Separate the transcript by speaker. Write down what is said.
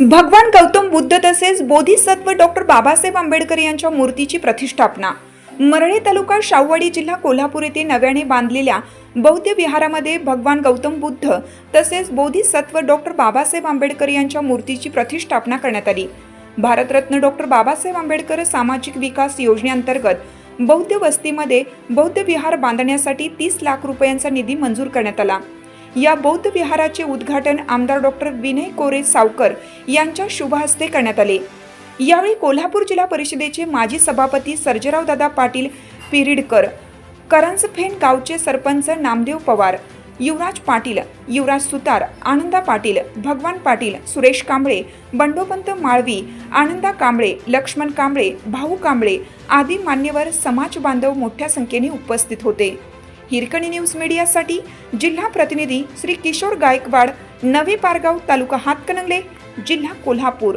Speaker 1: भगवान गौतम बुद्ध तसेच बोधिसत्व डॉक्टर बाबासाहेब आंबेडकर यांच्या मूर्तीची प्रतिष्ठापना. मरळे तालुका शाहूवाडी जिल्हा कोल्हापूर येथे नव्याने बांधलेल्या बौद्ध विहारामध्ये भगवान गौतम बुद्ध तसेच बोधिसत्व डॉक्टर बाबासाहेब आंबेडकर यांच्या मूर्तीची प्रतिष्ठापना करण्यात आली. भारतरत्न डॉक्टर बाबासाहेब आंबेडकर सामाजिक विकास योजनेअंतर्गत बौद्ध वस्तीमध्ये बौद्ध विहार बांधण्यासाठी तीस लाख रुपयांचा निधी मंजूर करण्यात आला. या बौद्ध विहाराचे उद्घाटन आमदार डॉक्टर विनय कोरे सावकर यांच्या शुभहस्ते करण्यात आले. यावेळी कोल्हापूर जिल्हा परिषदेचे माजी सभापती सर्जरावदादा पाटील पिरिडकर करंजफेन गावचे सरपंच नामदेव पवार युवराज पाटील युवराज सुतार आनंदा पाटील भगवान पाटील सुरेश कांबळे बंडोपंत माळवी आनंदा कांबळे लक्ष्मण कांबळे भाऊ कांबळे आदी मान्यवर समाज बांधव मोठ्या संख्येने उपस्थित होते. हिरकणी न्यूज मीडियासाठी जिल्हा प्रतिनिधी श्री किशोर गायकवाड नवे पारगाव तालुका हातकणंगले जिल्हा कोल्हापूर.